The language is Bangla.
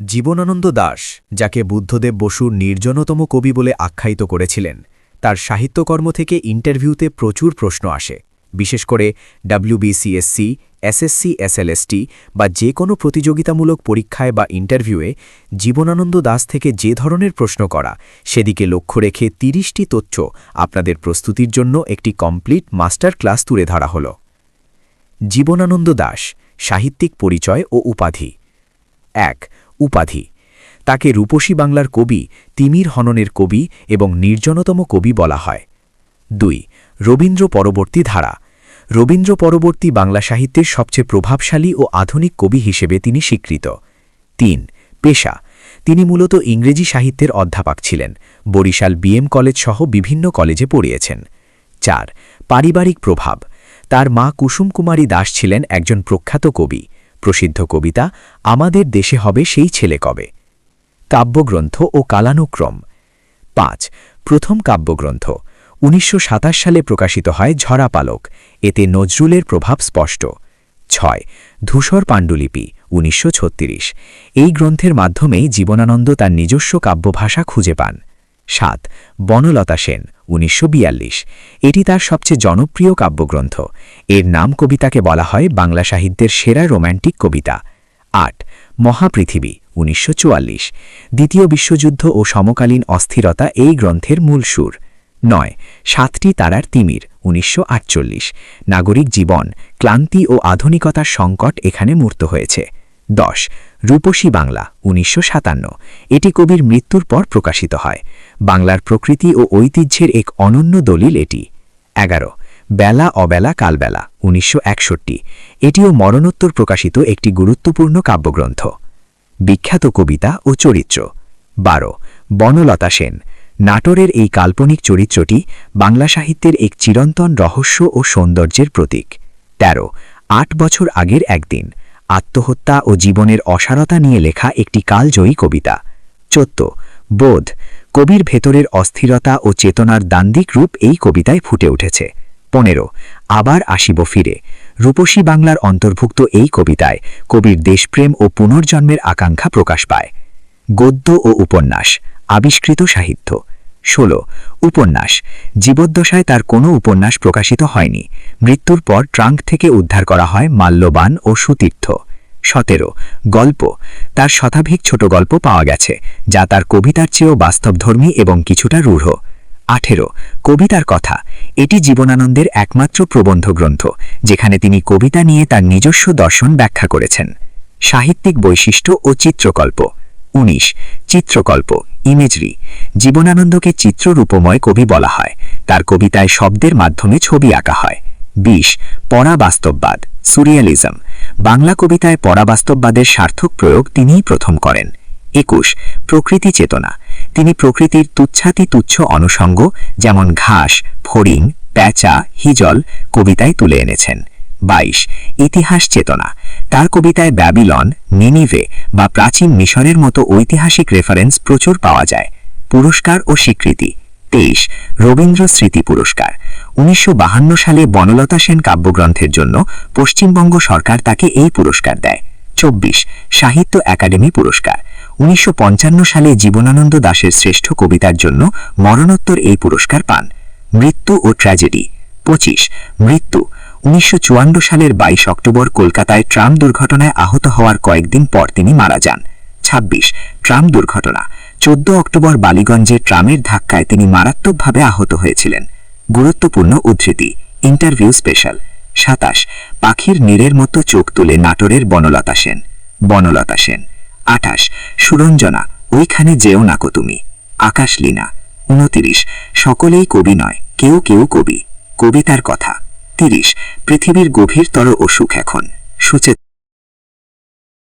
জীবনানন্দ দাশ যাকে বুদ্ধদেব বসুর নির্জনতম কবি বলে আখ্যায়িত করেছিলেন, তার সাহিত্যকর্ম থেকে ইন্টারভিউতে প্রচুর প্রশ্ন আসে, বিশেষ করে ডাব্লিউবিসিএসসি এসএসসি এসএলএসটি বা যে কোনো প্রতিযোগিতামূলক পরীক্ষায় বা ইন্টারভিউয়ে জীবনানন্দ দাস থেকে যে ধরনের প্রশ্ন করা, সেদিকে লক্ষ্য রেখে তিরিশটি তথ্য আপনাদের প্রস্তুতির জন্য একটি কমপ্লিট মাস্টার ক্লাস তুলে ধরা হল। জীবনানন্দ দাশ সাহিত্যিক পরিচয় ও উপাধি। এক উপাধি। তাকে রূপসী বাংলার কবি তিমির হননের কবি এবং নির্জনতম কবি বলা হয়। দুই, রবীন্দ্র পরবর্তী ধারা। রবীন্দ্র পরবর্তী বাংলা সাহিত্যের সবচেয়ে প্রভাবশালী ও আধুনিক কবি হিসেবে তিনি স্বীকৃত। তিন, পেশা। তিনি মূলত ইংরেজি সাহিত্যের অধ্যাপক ছিলেন। বরিশাল বিএম কলেজ সহ বিভিন্ন কলেজে পড়িয়েছেন। চার, পারিবারিক প্রভাব। তার মা কুসুম কুমারী দাস ছিলেন একজন প্রখ্যাত কবি। প্রসিদ্ধ কবিতা আমাদের দেশে হবে সেই ছেলে কবে? কাব্যগ্রন্থ ও কালানুক্রম। পাঁচ, প্রথম কাব্যগ্রন্থ। উনিশশো সাতাশ সালে প্রকাশিত হয় ঝরা পালক। এতে নজরুলের প্রভাব স্পষ্ট। ছয়, ধূসর পাণ্ডুলিপি, উনিশশো ছত্রিশ। এই গ্রন্থের মাধ্যমেই জীবনানন্দ তার নিজস্ব কাব্যভাষা খুঁজে পান। সাত, বনলতা সেন, উনিশশো বিয়াল্লিশ। এটি তার সবচেয়ে জনপ্রিয় কাব্যগ্রন্থ। এর নাম কবিতাকে বলা হয় বাংলা সাহিত্যের সেরা রোম্যান্টিক কবিতা। আট, মহাপৃথিবী, উনিশশো চুয়াল্লিশ। দ্বিতীয় বিশ্বযুদ্ধ ও সমকালীন অস্থিরতা এই গ্রন্থের মূল সুর। নয়, সাতটি তারার তিমির, উনিশশো আটচল্লিশ। নাগরিক জীবন, ক্লান্তি ও আধুনিকতার সংকট এখানে মূর্ত হয়েছে। দশ রূপসী বাংলা, উনিশশো সাতান্ন। এটি কবির মৃত্যুর পর প্রকাশিত হয়। বাংলার প্রকৃতি ও ঐতিহ্যের এক অনন্য দলিল এটি। এগারো। বেলা অবেলা কালবেলা, উনিশশো একষট্টি। এটিও মরণোত্তর প্রকাশিত একটি গুরুত্বপূর্ণ কাব্যগ্রন্থ। বিখ্যাত কবিতা ও চরিত্র। বারো। বনলতা সেন। নাটোরের এই কাল্পনিক চরিত্রটি বাংলা সাহিত্যের এক চিরন্তন রহস্য ও সৌন্দর্যের প্রতীক। ১৩ আট বছর আগের একদিন। আত্মহত্যা ও জীবনের অসারতা নিয়ে লেখা একটি কালজয়ী কবিতা। চোদ্দ, বোধ, কবির ভেতরের অস্থিরতা ও চেতনার দান্দিক রূপ এই কবিতায় ফুটে উঠেছে। পনেরো, আবার আসিব ফিরে। রূপসী বাংলার অন্তর্ভুক্ত এই কবিতায় কবির দেশপ্রেম ও পুনর্জন্মের আকাঙ্ক্ষা প্রকাশ পায়। গদ্য ও উপন্যাস, আবিষ্কৃত সাহিত্য। ১৬ উপন্যাস। জীবদ্দশায় তার কোনো উপন্যাস প্রকাশিত হয়নি। মৃত্যুর পর ট্রাঙ্ক থেকে উদ্ধার করা হয় মাল্যবান ও সুতীর্থ। সতেরো, গল্প। তার শতাধিক ছোট গল্প পাওয়া গেছে, যা তার কবিতার চেয়েও বাস্তবধর্মী এবং কিছুটা রূঢ়। আঠেরো, কবিতার কথা। এটি জীবনানন্দের একমাত্র প্রবন্ধ গ্রন্থ, যেখানে তিনি কবিতা নিয়ে তার নিজস্ব দর্শন ব্যাখ্যা করেছেন। সাহিত্যিক বৈশিষ্ট্য ও চিত্রকল্প। ১৯ চিত্রকল্প, ইমেজরি। জীবনানন্দকে চিত্ররূপময় কবি বলা হয়। তার কবিতায় শব্দের মাধ্যমে ছবি আঁকা হয়। ২০ পরাবাস্তববাদ, সুরিয়ালিজম। বাংলা কবিতায় পরাবাস্তববাদের সার্থক প্রয়োগ তিনিই প্রথম করেন। একুশ, প্রকৃতি চেতনা। তিনি প্রকৃতির তুচ্ছাতি তুচ্ছ অনুষঙ্গ যেমন ঘাস, ফড়িং, প্যাঁচা, হিজল কবিতায় তুলে এনেছেন। ২২ ইতিহাস চেতনা। তার কবিতায় ব্যাবিলন, নিনিভে বা প্রাচীন মিশরের মতো ঐতিহাসিক রেফারেন্স প্রচুর পাওয়া যায়। পুরস্কার ও স্বীকৃতি। তেইশ, রবীন্দ্র স্মৃতি পুরস্কার। উনিশশো সালে বনলতা সেন কাব্যগ্রন্থের জন্য পশ্চিমবঙ্গ সরকার তাকে এই পুরস্কার দেয়। চব্বিশ, সাহিত্য একাডেমি পুরস্কার। উনিশশো পঞ্চান্ন সালে জীবনানন্দ দাশের শ্রেষ্ঠ কবিতার জন্য মরণোত্তর এই পুরস্কার পান। মৃত্যু ও ট্র্যাজেডি। পঁচিশ, মৃত্যু। উনিশশো চুয়ান্ন সালের ২২ অক্টোবর কলকাতায় ট্রাম দুর্ঘটনায় আহত হওয়ার কয়েকদিন পর তিনি মারা যান। ২৬ ট্রাম দুর্ঘটনা। চোদ্দ অক্টোবর বালিগঞ্জে ট্রামের ধাক্কায় তিনি মারাত্মকভাবে আহত হয়েছিলেন। গুরুত্বপূর্ণ উদ্ধৃতি, ইন্টারভিউ স্পেশাল। সাতাশ, পাখির নীরের মতো চোখ তুলে নাটোরের বনলতা সেন। বনলতা সেন। আঠাশ, সুরঞ্জনা, ওইখানে যেও নাকো তুমি। আকাশ লীনা। উনতিরিশ, সকলেই কবি নয়, কেউ কেউ কবি। কবিতার কথা। তিরিশ। পৃথিবীর গভীরতর অসুখ এখন। সুচেত